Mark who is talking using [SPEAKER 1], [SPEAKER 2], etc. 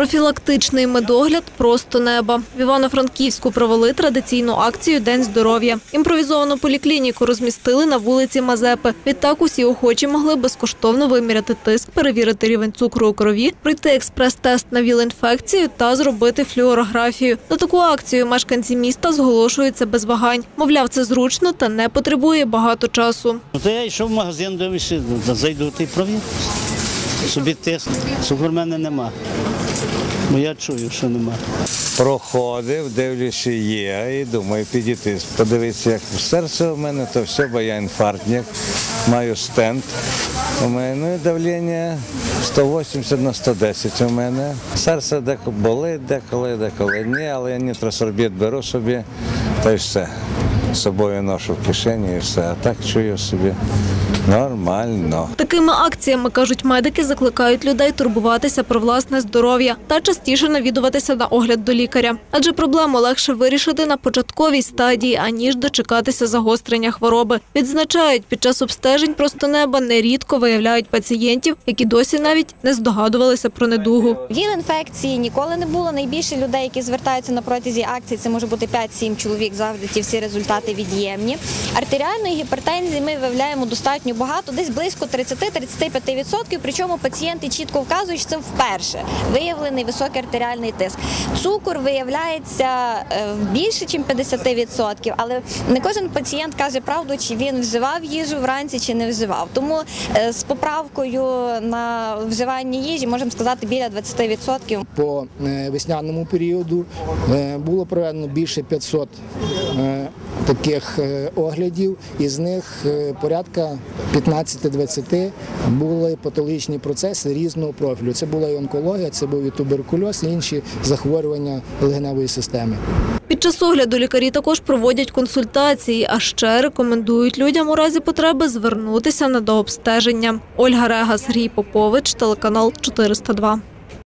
[SPEAKER 1] Профілактичний медогляд просто неба. В Івано-Франківську провели традиційну акцію День здоров'я. Імпровізовану поліклініку розмістили на вулиці Мазепи. Відтак усі охочі могли безкоштовно виміряти тиск, перевірити рівень цукру у крові, пройти експрес-тест на ВІЛ-інфекцію та зробити флюорографію. На таку акцію мешканці міста зголошуються без вагань. Мовляв, це зручно та не потребує багато часу.
[SPEAKER 2] Ну, то я йшов в магазин, дивлюся, зайду й провів. Собі тиск. Цукру в мене нема. Бо я чую, що нема.
[SPEAKER 3] Проходив, дивлюся, є, і думаю підійти. Подивитися, як серце у мене, то все, бо я інфарктник, маю стенд. У мене ну, давлення 180 на 110 у мене. Серце деколи болить, деколи, деколи ні, але я нітросорбіт беру собі, та й все. З собою ношу в кишені і все. А так чую собі нормально.
[SPEAKER 1] Такими акціями, кажуть медики, закликають людей турбуватися про власне здоров'я та частіше навідуватися на огляд до лікаря. Адже проблему легше вирішити на початковій стадії, аніж дочекатися загострення хвороби. Відзначають, під час обстежень просто неба нерідко виявляють пацієнтів, які досі навіть не здогадувалися про недугу.
[SPEAKER 4] ВІЛ-інфекції ніколи не було. Найбільше людей, які звертаються на протязі акції, це може бути 5-7 чоловік. Завжди ті всі результати від'ємні. Артеріальної гіпертензії ми виявляємо достатньо багато, десь близько 30-35%. Причому пацієнти чітко вказують, що це вперше виявлений високий артеріальний тиск. Цукор виявляється е, більше, ніж 50%, але не кожен пацієнт каже правду, чи він вживав їжу вранці, чи не вживав. Тому е, з поправкою на вживання їжі можемо сказати біля 20%.
[SPEAKER 5] по е, весняному періоду було проведено більше 500 е, таких е, оглядів, із них е, порядка 15-20 були патологічні процеси різного профілю. Це була і онкологія, це був і туберкульоз, і інші захворювання легеневої системи.
[SPEAKER 1] Під час огляду лікарі також проводять консультації, а ще рекомендують людям у разі потреби звернутися на дообстеження. Ольга Рега, Сергій Попович, телеканал 402.